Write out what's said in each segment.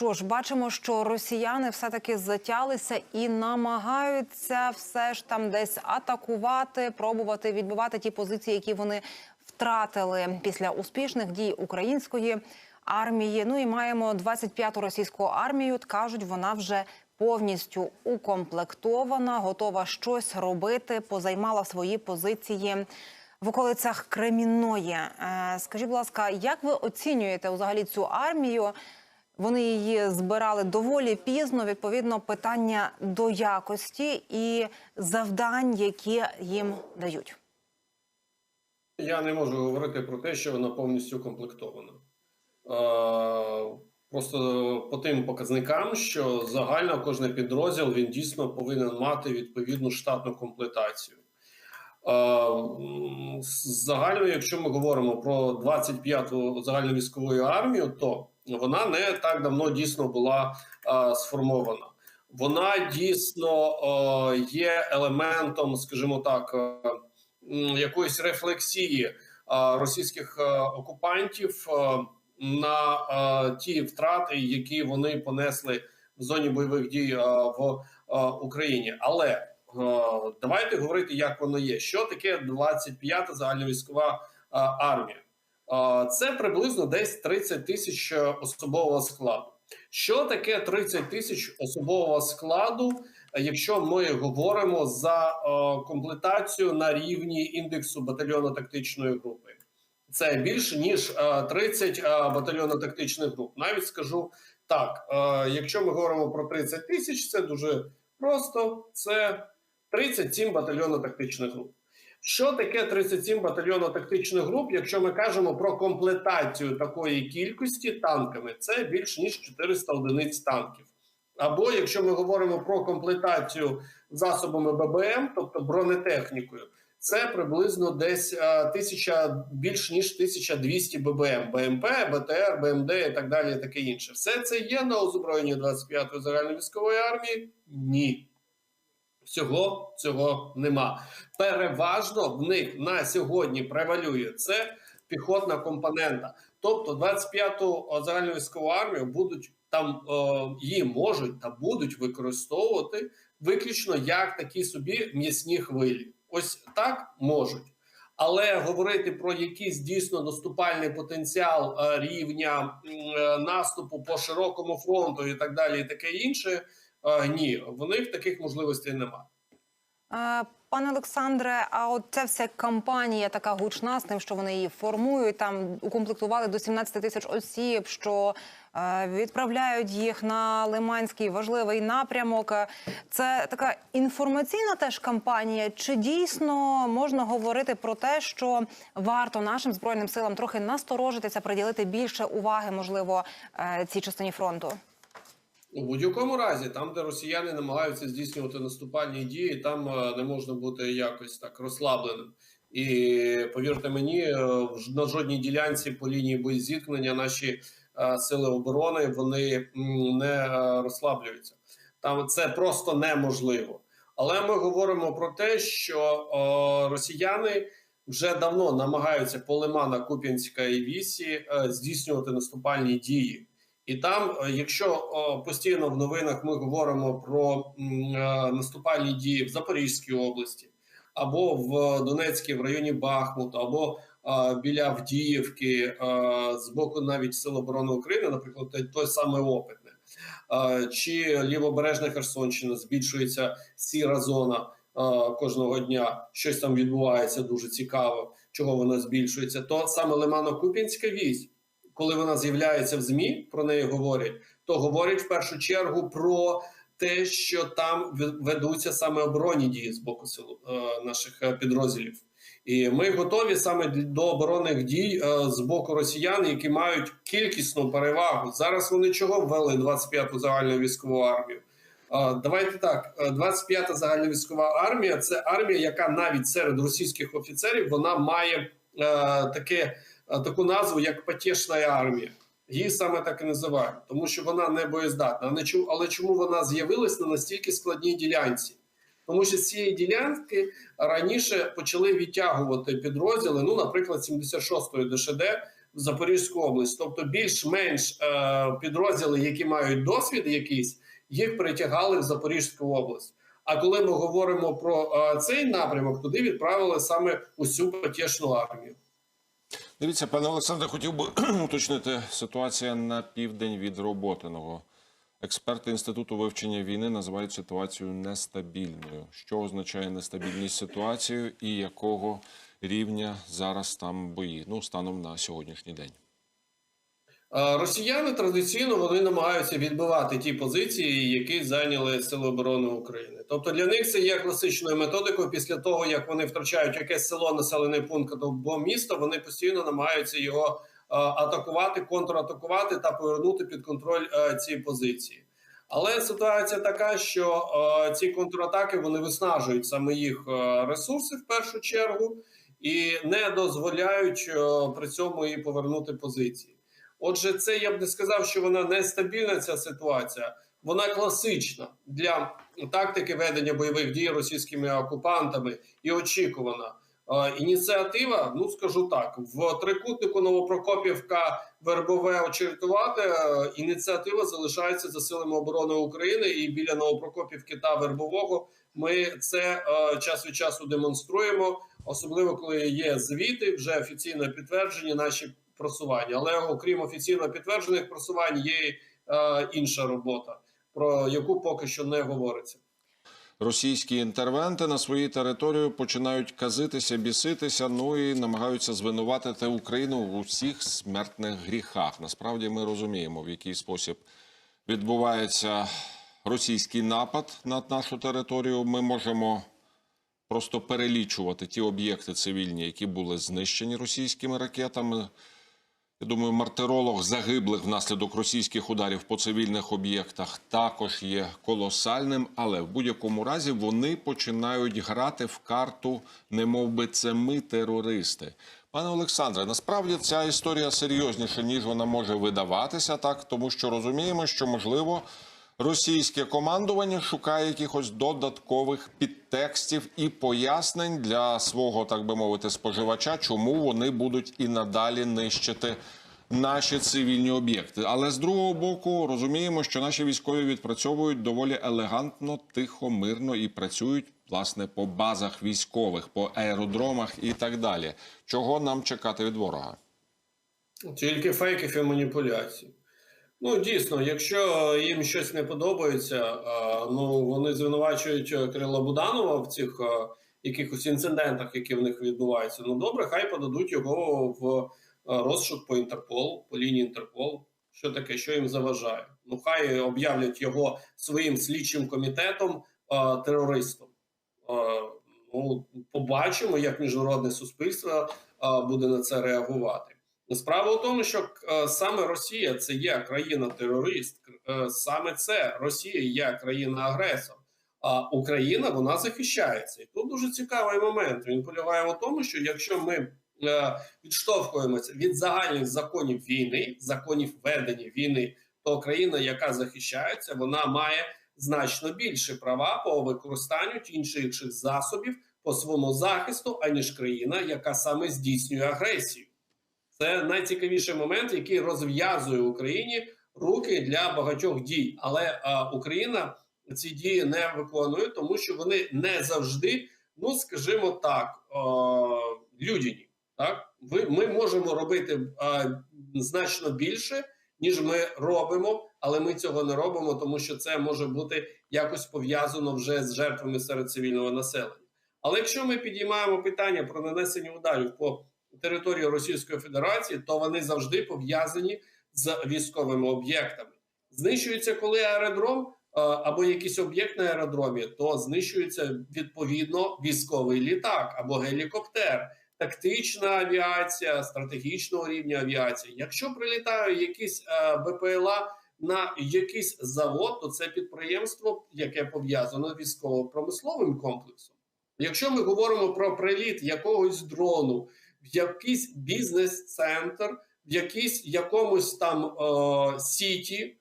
що ж, бачимо, що росіяни все таки затялися і намагаються все ж там десь атакувати, пробувати відбивати ті позиції, які вони втратили після успішних дій української армії. Ну і маємо 25-ту російську армію. Кажуть, вона вже повністю укомплектована, готова щось робити, позаймала свої позиції в околицях Кремінної. Е, Скажіть, будь ласка, як ви оцінюєте взагалі цю армію? Вони її збирали доволі пізно. Відповідно, питання до якості і завдань, які їм дають. Я не можу говорити про те, що вона повністю комплектована. Просто по тим показникам, що загально кожен підрозділ він дійсно повинен мати відповідну штатну комплектацію. Загально, якщо ми говоримо про 25-ту загальновійськову армію, то вона не так давно дійсно була е, сформована. Вона дійсно е, є елементом, скажімо так, е, якоїсь рефлексії е, російських е, окупантів е, на е, ті втрати, які вони понесли в зоні бойових дій е, в е, Україні. Але е, давайте говорити, як воно є. Що таке 25-та загальновійськова е, армія? Це приблизно десь 30 тисяч е, особового складу. Що таке 30 тисяч особового складу, якщо ми говоримо за е, комплектацію на рівні індексу батальйонно-тактичної групи? Це більше ніж е, 30 е, батальйонно-тактичних груп. Навіть скажу так: якщо ми говоримо про 30 тисяч, це дуже просто. Це 37 батальйонно-тактичних груп. Що таке 37 батальйонно-тактичних груп? Якщо ми кажемо про комплектацію такої кількості танками, це більш ніж 400 одиниць танків. Або якщо ми говоримо про комплектацію засобами ББМ, тобто бронетехнікою, це приблизно десь е, тисяча більш ніж 1200 ББМ, БМП, БТР, БМД і так далі, і таке інше. Все це є на озброєнні 25-ї загальновійськової армії?Ні. Всього цього нема. Переважно в них на сьогодні превалює це піхотна компонента. Тобто 25-ту загальновійськову армію будуть там е, її можуть та будуть використовувати виключно як такі собі м'ясні хвилі. Ось так можуть. Але говорити про якийсь дійсно наступальний потенціал е, рівня е, наступу по широкому фронту і так далі, і таке інше. Ні, в них таких можливостей немає. Пане Олександре, а от ця вся кампанія така гучна з тим, що вони її формують, там укомплектували до 17 тисяч осіб, що е, відправляють їх на Лиманський важливий напрямок. Це така інформаційна теж кампанія. Чи дійсно можна говорити про те, що варто нашим збройним силам трохи насторожитися, приділити більше уваги, можливо, е, цій частині фронту? У будь-якому разі, там, де росіяни намагаються здійснювати наступальні дії, там е, не можна бути якось так розслабленим. І повірте мені, е, на жодній ділянці по лінії боєзіткнення наші е, сили оборони вони не розслаблюються. Там це просто неможливо. Але ми говоримо про те, що росіяни вже давно намагаються по Лимана, Куп'янська і Вісі здійснювати наступальні дії. І там, е, якщо постійно в новинах ми говоримо про е, наступальні дії в Запорізькій області, або в Донецькій, в районі Бахмуту, або е, біля Авдіївки, з боку навіть Сил оборони України, наприклад, той, самий опитне, чи лівобережна Херсонщина збільшується сіра зона кожного дня. Щось там відбувається дуже цікаво, чого вона збільшується. То саме Лимано-Куп'янська вісь коли вона з'являється в змі, про неї говорять, то говорять в першу чергу про те, що там ведуться саме оборонні дії з боку сил е, наших е, підрозділів. І ми готові саме до оборонних дій е, з боку росіян, які мають кількісну перевагу. Зараз вони чого ввели 25-ту загальну військову армію? Давайте так: е, 25-та загальновійськова армія це армія, яка навіть серед російських офіцерів вона має е, таке таку назву як потішна армія. Її саме так і називають, тому що вона не боєздатна. Але чому, вона з'явилась на настільки складній ділянці? Тому що з цієї ділянки раніше почали відтягувати підрозділи. Ну, наприклад, 76-ї ДШД в Запорізьку область. Тобто, більш-менш е, підрозділи, які мають досвід, якийсь, їх притягали в Запорізьку область. А коли ми говоримо про е, цей напрямок, туди відправили саме усю потішну армію. Дивіться, пане Олександре, хотів би уточнити ситуація на південь від Роботиного. Експерти інституту вивчення війни називають ситуацію нестабільною. Що означає нестабільність ситуацію і якого рівня зараз там бої? Ну станом на сьогоднішній день. Росіяни традиційно вони намагаються відбивати ті позиції, які зайняли Сили оборони України. Тобто для них це є класичною методикою. Після того як вони втрачають якесь село, населений пункт або місто, вони постійно намагаються його атакувати, контратакувати та повернути під контроль е, ці позиції. Але ситуація така, що е, ці контратаки вони виснажують саме їх е, ресурси в першу чергу і не дозволяють при цьому і повернути позиції. Отже, це я б не сказав, що вона нестабільна. Ця ситуація вона класична для тактики ведення бойових дій російськими окупантами і очікувана. Ініціатива, ну скажу так, в трикутнику Новопрокопівка Вербове очертувати. е, Ініціатива залишається за силами оборони України і біля Новопрокопівки та Вербового. Ми це е, час від часу демонструємо, особливо коли є звіти, вже офіційно підтверджені наші просування. Але окрім офіційно підтверджених просувань, є е, інша робота, про яку поки що не говориться. Російські інтервенти на своїй території починають казитися, біситися, ну і намагаються звинуватити Україну в усіх смертних гріхах. Насправді ми розуміємо, в який спосіб відбувається російський напад на нашу територію. Ми можемо просто перелічувати ті об'єкти цивільні, які були знищені російськими ракетами. Я думаю, мартиролог загиблих внаслідок російських ударів по цивільних об'єктах також є колосальним, але в будь-якому разі вони починають грати в карту, не би це ми терористи. Пане Олександре, насправді ця історія серйозніша, ніж вона може видаватися, так тому що розуміємо, що можливо російське командування шукає якихось додаткових підтекстів і пояснень для свого, так би мовити, споживача, чому вони будуть і надалі нищити наші цивільні об'єкти. Але з другого боку розуміємо, що наші військові відпрацьовують доволі елегантно, тихо, мирно і працюють власне по базах військових, по аеродромах і так далі. Чого нам чекати від ворога? Тільки фейків і маніпуляцій. Ну, дійсно, якщо їм щось не подобається, ну вони звинувачують е, Кирила Буданова в цих е, якихось інцидентах, які в них відбуваються. Ну добре, хай подадуть його в е, розшук по Інтерпол, по лінії Інтерпол. Що таке, що їм заважає? Ну, хай об'являть його своїм слідчим комітетом е, терористом. Е, ну, побачимо, як міжнародне суспільство е, буде на це реагувати. Справа в тому, що е, саме Росія це є країна-терорист, е, саме це Росія є країна-агресор. А Україна вона захищається, і тут дуже цікавий момент. Він полягає в тому, що якщо ми е, відштовхуємося від загальних законів війни, законів ведення війни, то країна, яка захищається, вона має значно більше права по використанню інших засобів по своєму захисту, аніж країна, яка саме здійснює агресію. Це найцікавіший момент, який розв'язує Україні руки для багатьох дій. Але а, Україна ці дії не виконує, тому що вони не завжди, ну скажімо так, а, людяні. Так, ви ми можемо робити а, значно більше, ніж ми робимо, але ми цього не робимо, тому що це може бути якось пов'язано вже з жертвами серед цивільного населення. Але якщо ми підіймаємо питання про нанесення ударів по території Російської Федерації, то вони завжди пов'язані з військовими об'єктами. Знищується коли аеродром е, або якийсь об'єкт на аеродромі, то знищується відповідно військовий літак або гелікоптер, тактична авіація, стратегічного рівня авіація. Якщо прилітає якийсь е, БПЛА на якийсь завод, то це підприємство, яке пов'язано з військово-промисловим комплексом. Якщо ми говоримо про приліт якогось дрону в якийсь бізнес-центр, в якийсь якомусь там е, сіті, е,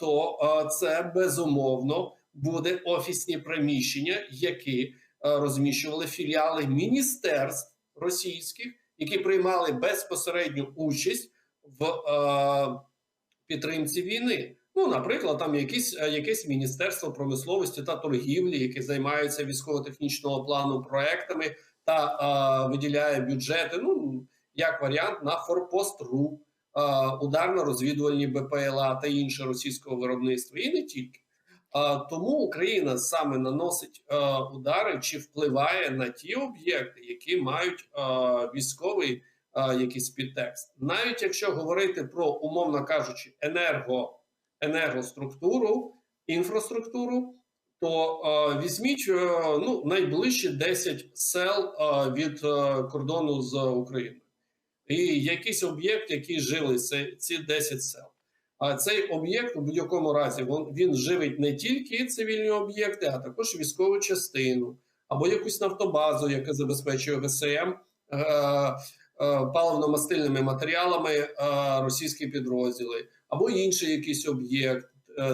то е, це безумовно буде офісні приміщення, які е, розміщували філіали міністерств російських, які приймали безпосередню участь в е, підтримці війни. Ну, наприклад, там якісь, е, якесь міністерство промисловості та торгівлі, яке займається військово-технічного плану проектами та виділяє бюджети. Ну як варіант на Форпост.ру, ударно-розвідувальні БПЛА та інше російського виробництва, і не тільки. Тому Україна саме наносить удари чи впливає на ті об'єкти, які мають військовий якийсь підтекст. Навіть якщо говорити про, умовно кажучи, енерго, енергоструктуру, інфраструктуру, то е, візьміть е, ну, найближчі 10 сел е, від кордону з Україною. І якийсь об'єкт, який жили ці, ці 10 сел. А цей об'єкт у будь-якому разі він, він живить не тільки цивільні об'єкти, а також військову частину або якусь нафтобазу, яка забезпечує ВСМ е, паливно-мастильними матеріалами е, російські підрозділи, або інший якийсь об'єкт,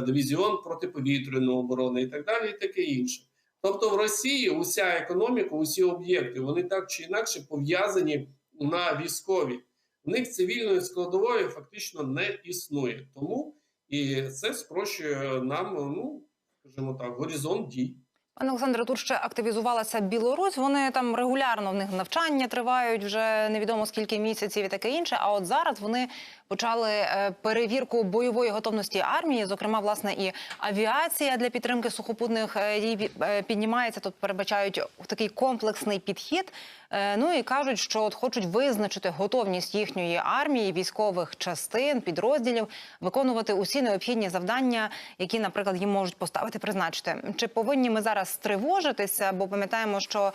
дивізіон протиповітряної оборони і так далі, і таке інше. Тобто, в Росії уся економіка, усі об'єкти, вони так чи інакше пов'язані на військові в них цивільної складової фактично не існує. Тому і це спрощує нам, ну скажімо так, горизонт дій. Пане Олександре, тут ще активізувалася Білорусь. Вони там регулярно в них навчання тривають вже невідомо скільки місяців і таке інше. А от зараз вони почали е, перевірку бойової готовності армії. Зокрема, власне, і авіація для підтримки сухопутних е, дій е, піднімається. Тут передбачають такий комплексний підхід. Е, Ну і кажуть, що от хочуть визначити готовність їхньої армії, військових частин, підрозділів виконувати усі необхідні завдання, які, наприклад, їм можуть поставити, призначити. Чи повинні ми зараз стривожитися? Бо пам'ятаємо, що е,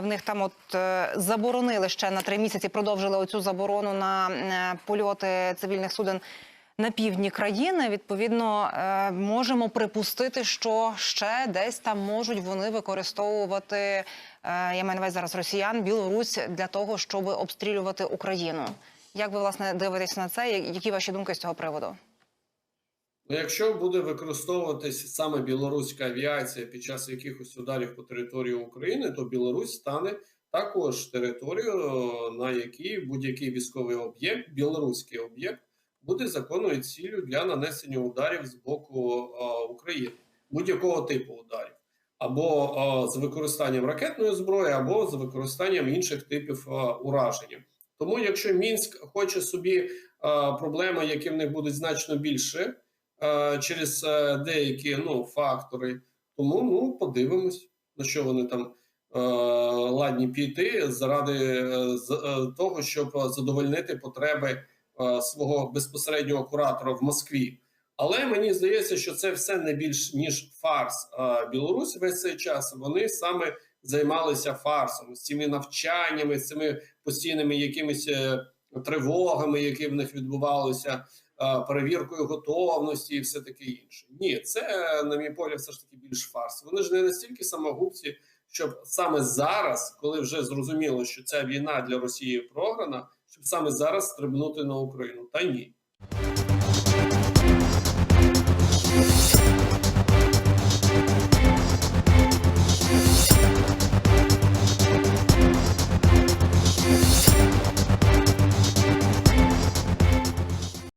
в них там от е, заборонили ще на три місяці, продовжили оцю заборону на е, польоти цивільних суден. На півдні країни відповідно можемо припустити, що ще десь там можуть вони використовувати я маю на увазі зараз росіян, Білорусь для того, щоб обстрілювати Україну. Як ви власне дивитесь на це? Які ваші думки з цього приводу? Ну, якщо буде використовуватися саме білоруська авіація під час якихось ударів по території України, то Білорусь стане також територією, на якій будь-який військовий об'єкт, білоруський об'єкт, буде законною ціллю для нанесення ударів з боку України, будь-якого типу ударів, або з використанням ракетної зброї, або з використанням інших типів ураження. Тому, якщо Мінськ хоче собі проблеми, які в них будуть значно більше через е, деякі ну, фактори, тому ну подивимось, на що вони там е, ладні піти заради е, е, того, щоб задовольнити потреби е, свого безпосереднього куратора в Москві. Але мені здається, що це все не більш ніж фарс. А Білорусь весь цей час вони саме займалися фарсом з цими навчаннями, з цими постійними якимись е, тривогами, які в них відбувалися, е, перевіркою готовності і все таке інше. Ні, це на мій погляд, все ж таки більш фарс. Вони ж не настільки самогубці, щоб саме зараз, коли вже зрозуміло, що ця війна для Росії програна, щоб саме зараз стрибнути на Україну. Та ні.